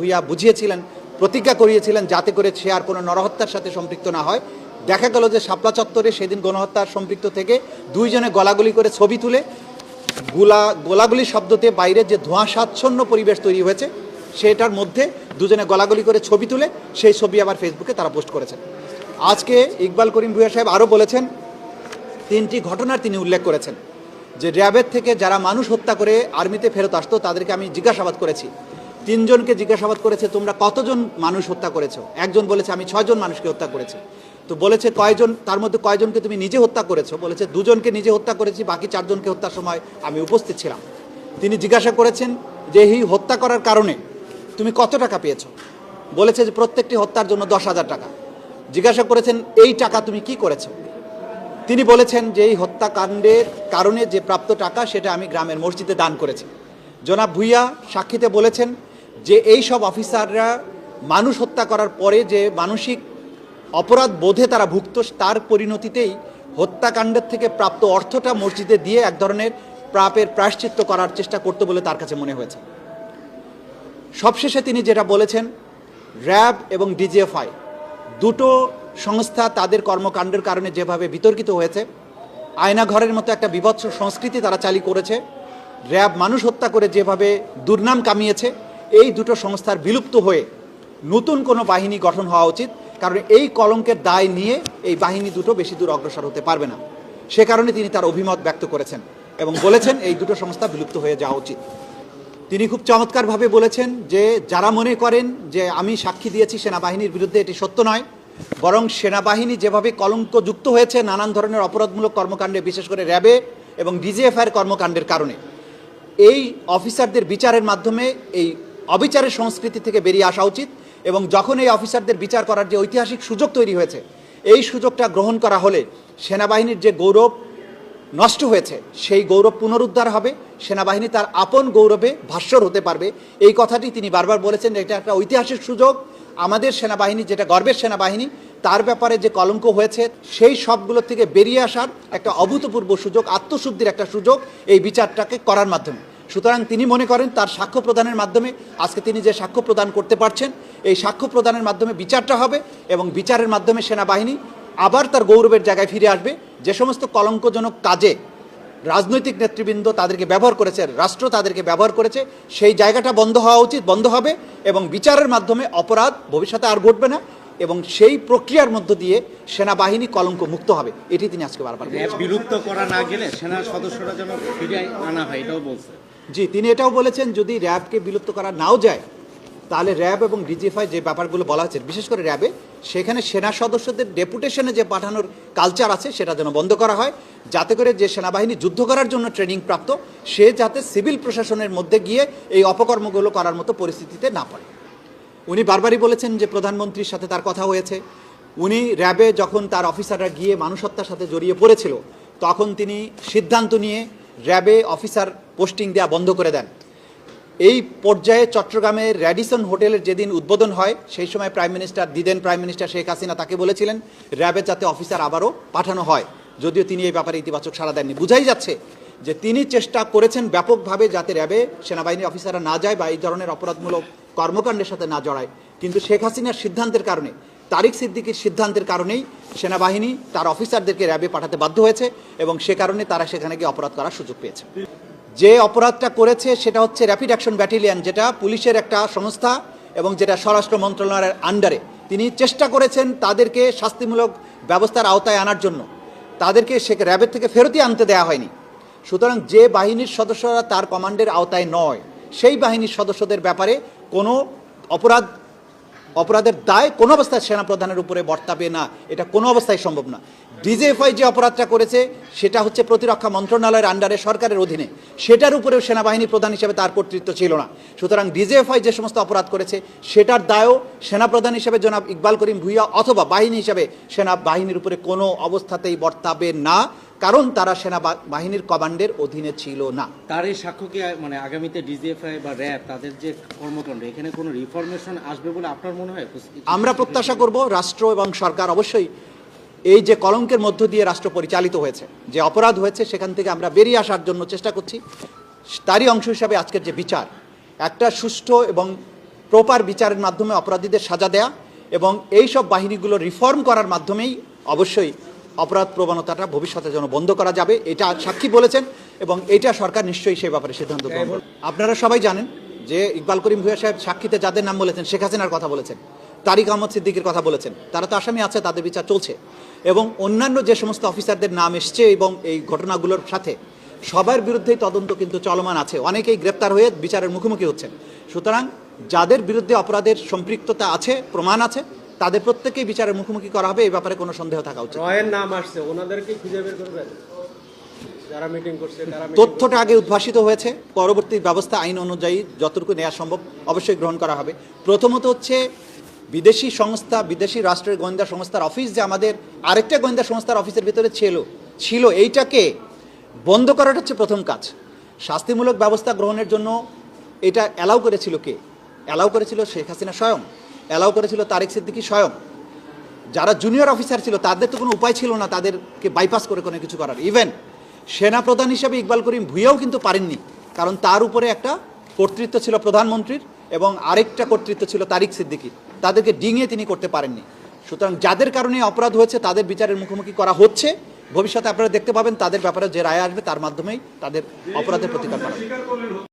ভূঁইয়া বুঝিয়েছিলেন, প্রতিজ্ঞা করিয়েছিলেন যাতে করে সে আর কোনো নরহত্যার সাথে সম্পৃক্ত না হয়। দেখা গেল যে শাপলা চত্বরে সেদিন গণহত্যার সম্পৃক্ত থেকে দুইজনে গলাগুলি করে ছবি তুলে গোলা গোলাগুলি শব্দতে বাইরে যে ধোঁয়াশাচ্ছন্ন পরিবেশ তৈরি হয়েছে, সেটার মধ্যে দুজনে গলাগলি করে ছবি তুলে সেই ছবি আবার ফেসবুকে তারা পোস্ট করেছেন। আজকে ইকবাল করিম ভুইয়া সাহেব আরও বলেছেন, তিনটি ঘটনার তিনি উল্লেখ করেছেন। যে র্যাবের থেকে যারা মানুষ হত্যা করে আর্মিতে ফেরত আসতো, তাদেরকে আমি জিজ্ঞাসাবাদ করেছি। তিনজনকে জিজ্ঞাসাবাদ করেছে, তোমরা কতজন মানুষ হত্যা করেছ? একজন বলেছে, আমি ছয়জন মানুষকে হত্যা করেছি। তো বলেছে, কয়জন, তার মধ্যে কয়জনকে তুমি নিজে হত্যা করেছ? বলেছে, দুজনকে নিজে হত্যা করেছি, বাকি চারজনকে হত্যার সময় আমি উপস্থিত ছিলাম। তিনি জিজ্ঞাসা করেছেন, যে এই হত্যা করার কারণে তুমি কত টাকা পেয়েছ? বলেছে যে, প্রত্যেকটি হত্যার জন্য দশ হাজার টাকা। জিজ্ঞাসা করেছেন, এই টাকা তুমি কি করেছ? তিনি বলেছেন যে, এই হত্যাকাণ্ডের কারণে যে প্রাপ্ত টাকা, সেটা আমি গ্রামের মসজিদে দান করেছি। জনাব ভুইয়া সাক্ষীতে বলেছেন যে এই সব অফিসাররা মানুষ হত্যা করার পরে যে মানসিক অপরাধ বোধে তারা ভুক্ত, তার পরিণতিতেই হত্যাকাণ্ডের থেকে প্রাপ্ত অর্থটা মসজিদে দিয়ে এক ধরনের প্রাপের প্রায়শ্চিত্ত করার চেষ্টা করতে বলে তার কাছে মনে হয়েছে। সবশেষে তিনি যেটা বলেছেন, র্যাব এবং ডিজিএফআই দুটো সংস্থা তাদের কর্মকাণ্ডের কারণে যেভাবে বিতর্কিত হয়েছে, আয়নাঘরের মতো একটা বিভৎস সংস্কৃতি তারা চালু করেছে, র্যাব মানুষ হত্যা করে যেভাবে দুর্নাম কামিয়েছে এই দুটো সংস্থার বিলুপ্ত হয়ে নতুন কোনো বাহিনী গঠন হওয়া উচিত, কারণ এই কলঙ্কের দায় নিয়ে এই বাহিনী দুটো বেশি দূর অগ্রসর হতে পারবে না। সে কারণে তিনি তার অভিমত ব্যক্ত করেছেন এবং বলেছেন এই দুটো সংস্থা বিলুপ্ত হয়ে যাওয়া উচিত। তিনি খুব চমৎকারভাবে বলেছেন যে, যারা মনে করেন যে আমি সাক্ষী দিয়েছি সেনাবাহিনীর বিরুদ্ধে, এটি সত্য নয়। বরং সেনাবাহিনী যেভাবে কলঙ্কযুক্ত হয়েছে নানান ধরনের অপরাধমূলক কর্মকাণ্ডে, বিশেষ করে র্যাবে এবং ডিজিএফআইয়ের কর্মকাণ্ডের কারণে। এই অফিসারদের বিচারের মাধ্যমে এই অবিচারের সংস্কৃতি থেকে বেরিয়ে আসা উচিত এবং যখন এই অফিসারদের বিচার করার যে ঐতিহাসিক সুযোগ তৈরি হয়েছে, এই সুযোগটা গ্রহণ করা হলে সেনাবাহিনীর যে গৌরব নষ্ট হয়েছে, সেই গৌরব পুনরুদ্ধার হবে, সেনাবাহিনী তার আপন গৌরবে ভাস্বর হতে পারবে। এই কথাটি তিনি বারবার বলেছেন, এটা একটা ঐতিহাসিক সুযোগ। আমাদের সেনাবাহিনী যেটা গর্বের সেনাবাহিনী, তার ব্যাপারে যে কলঙ্ক হয়েছে, সেই সবগুলো থেকে বেরিয়ে আসার একটা অভূতপূর্ব সুযোগ, আত্মশুদ্ধির একটা সুযোগ এই বিচারটাকে করার মাধ্যমে। সুতরাং তিনি মনে করেন তার সাক্ষ্য প্রদানের মাধ্যমে আজকে তিনি যে সাক্ষ্য প্রদান করতে পারছেন, এই সাক্ষ্য প্রদানের মাধ্যমে বিচারটা হবে এবং বিচারের মাধ্যমে সেনাবাহিনী আবার তার গৌরবের জায়গায় ফিরে আসবে। যে সমস্ত কলঙ্কজনক কাজে রাজনৈতিক নেতৃবৃন্দ তাদেরকে ব্যবহার করেছে, রাষ্ট্র তাদেরকে ব্যবহার করেছে, সেই জায়গাটা বন্ধ হওয়া উচিত, বন্ধ হবে এবং বিচারের মাধ্যমে অপরাধ ভবিষ্যতে আর ঘটবে না এবং সেই প্রক্রিয়ার মধ্য দিয়ে সেনাবাহিনী কলঙ্ক মুক্ত হবে। এটি তিনি আজকে বারবার বিলুপ্ত করা না গেলে সেনার সদস্যরা যেন ফিরে আনা হয়, এটাও বলছে। জি, তিনি এটাও বলেছেন, যদি র্যাবকে বিলুপ্ত করা নাও যায়, তাহলে র্যাব এবং ডিজিএফআই যে ব্যাপারগুলো বলা হচ্ছে বিশেষ করে র্যাবে, সেখানে সেনা সদস্যদের ডেপুটেশনে যে পাঠানোর কালচার আছে, সেটা যেন বন্ধ করা হয়, যাতে করে যে সেনাবাহিনী যুদ্ধ করার জন্য ট্রেনিং প্রাপ্ত, সে যাতে সিভিল প্রশাসনের মধ্যে গিয়ে এই অপকর্মগুলো করার মতো পরিস্থিতিতে না পড়ে। উনি বারবারই বলেছেন যে প্রধানমন্ত্রীর সাথে তার কথা হয়েছে। উনি র্যাবে যখন তার অফিসাররা গিয়ে মানুষ হত্যার সাথে জড়িয়ে পড়েছিল, তখন তিনি সিদ্ধান্ত নিয়ে র্যাবে অফিসার পোস্টিং দেওয়া বন্ধ করে দেন। এই পর্যায়ে চট্টগ্রামের র্যাডিসন হোটেলের যেদিন উদ্বোধন হয়, সেই সময় প্রাইম মিনিস্টার, দিদেন প্রাইম মিনিস্টার শেখ হাসিনা তাকে বলেছিলেন র্যাবে যাতে অফিসার আবারও পাঠানো হয়। যদিও তিনি এই ব্যাপারে ইতিবাচক সাড়া দেননি। বুঝাই যাচ্ছে যে তিনি চেষ্টা করেছেন ব্যাপকভাবে যাতে র্যাবে সেনাবাহিনীর অফিসাররা না যায় বা এই ধরনের অপরাধমূলক কর্মকাণ্ডের সাথে না জড়ায়। কিন্তু শেখ হাসিনার সিদ্ধান্তের কারণে, তারিক সিদ্দিকির সিদ্ধান্তের কারণেই সেনাবাহিনী তার অফিসারদেরকে র্যাবে পাঠাতে বাধ্য হয়েছে এবং সে কারণে তারা সেখানে গিয়ে অপরাধ করার সুযোগ পেয়েছে। যে অপরাধটা করেছে সেটা হচ্ছে র্যাপিড অ্যাকশন ব্যাটালিয়ান যেটা পুলিশের একটা সংস্থা এবং যেটা স্বরাষ্ট্র মন্ত্রণালয়ের আন্ডারে তিনি চেষ্টা করেছেন তাদেরকে শাস্তিমূলক ব্যবস্থার আওতায় আনার জন্য। তাদেরকে সে র্যাবের থেকে ফেরতই আনতে দেওয়া হয়নি। সুতরাং যে বাহিনীর সদস্যরা তার কমান্ডের আওতায় নয়, সেই বাহিনীর সদস্যদের ব্যাপারে কোনো অপরাধ অপরাধের দায় কোনো অবস্থায় সেনাপ্রধানের উপরে বর্তাবে না। এটা কোনো অবস্থায় সম্ভব না। ডিজিএফআই যে অপরাধটা করেছে, সেটা হচ্ছে প্রতিরক্ষা মন্ত্রণালয়ের আন্ডারে সরকারের অধীনে। সেটার উপরেও সেনাবাহিনী প্রধান হিসেবে তার কর্তৃত্ব ছিল না। সুতরাং ডিজিএফআই যে সমস্ত অপরাধ করেছে, সেটার দায়ও সেনাপ্রধান হিসেবে জনাব ইকবাল করিম ভুইয়া অথবা বাহিনী হিসেবে সেনাবাহিনীর উপরে কোনো অবস্থাতেই বর্তাবে না। কারণ তারা সেনা বাহিনীর কমান্ডের অধীনে ছিল না। তার এই সাক্ষ্য কি মানে আগামীতে ডিজিএফআই বা র্যাব তাদের যে কর্মকাণ্ড এখানে কোনো রিফরমেশন আসবে বলে আপনার মনে হয়? আমরা প্রত্যাশা করব রাষ্ট্র এবং সরকার অবশ্যই এই যে কলঙ্কের মধ্য দিয়ে রাষ্ট্র পরিচালিত হয়েছে যে অপরাধ হয়েছে সেখান থেকে আমরা বেরিয়ে আসার জন্য চেষ্টা করছি। তারই অংশ হিসাবে আজকের যে বিচার একটা সুষ্ঠু এবং প্রপার বিচারের মাধ্যমে অপরাধীদের সাজা দেয়া এবং এই সব বাহিনীগুলো রিফর্ম করার মাধ্যমেই অবশ্যই অপরাধ প্রবণতাটা ভবিষ্যতে যেন বন্ধ করা যাবে, এটা সাক্ষী বলেছেন এবং এটা সরকার নিশ্চয়ই সেই ব্যাপারে সিদ্ধান্ত আপনারা সবাই জানেন যে ইকবাল করিম ভূয়া সাহেব সাক্ষীতে যাদের নাম বলেছেন, শেখ হাসিনার কথা বলেছেন, তারিক আহমদ সিদ্দিকের কথা বলেছেন, তারা তো আসামি আছে, তাদের বিচার চলছে। এবং অন্যান্য যে সমস্ত অফিসারদের নাম এসছে এবং এই ঘটনাগুলোর সাথে সবার বিরুদ্ধেই তদন্ত কিন্তু চলমান আছে, অনেকেই গ্রেপ্তার হয়ে বিচারের মুখোমুখি হচ্ছেন। সুতরাং যাদের বিরুদ্ধে অপরাধের সম্পৃক্ততা আছে, প্রমাণ আছে তাদের প্রত্যেকেই বিচারের মুখোমুখি করা হবে এই ব্যাপারে কোনো সন্দেহ থাকা উচিত রয়ের নাম আসছে ওনাদেরকে খুঁজে বের করবেন। তথ্যটা আগে উদ্ভাসিত হয়েছে পরবর্তী ব্যবস্থা আইন অনুযায়ী যতটুকু নেওয়া সম্ভব অবশ্যই গ্রহণ করা হবে। প্রথমত হচ্ছে বিদেশি সংস্থা বিদেশি রাষ্ট্রের গোয়েন্দা সংস্থার অফিস যে আমাদের আরেকটা গোয়েন্দা সংস্থার অফিসের ভিতরে ছিল ছিল এইটাকে বন্ধ করাটা হচ্ছে প্রথম কাজ। শাস্তিমূলক ব্যবস্থা গ্রহণের জন্য এটা অ্যালাউ করেছিল কে? অ্যালাউ করেছিল শেখ হাসিনা স্বয়ং। অ্যালাউ করেছিল তারেক সিদ্দিকি স্বয়ং। যারা জুনিয়র অফিসার ছিল, তাদের তো কোনো উপায় ছিল না তাদেরকে বাইপাস করে কোনো কিছু করার। ইভেন সেনা প্রধান হিসেবে ইকবাল করিম ভুইয়াও কিন্তু পারেননি, কারণ তার উপরে একটা কর্তৃত্ব ছিল প্রধানমন্ত্রীর এবং আরেকটা কর্তৃত্ব ছিল তারিক সিদ্দিকির তাদেরকে ডিঙিয়ে তিনি করতে পারেননি। সুতরাং যাদের কারণে অপরাধ হয়েছে, তাদের বিচারের মুখোমুখি করা হচ্ছে। ভবিষ্যতে আপনারা দেখতে পাবেন তাদের ব্যাপারে যে রায় আসবে, তার মাধ্যমেই তাদের অপরাধের প্রতিকার করা।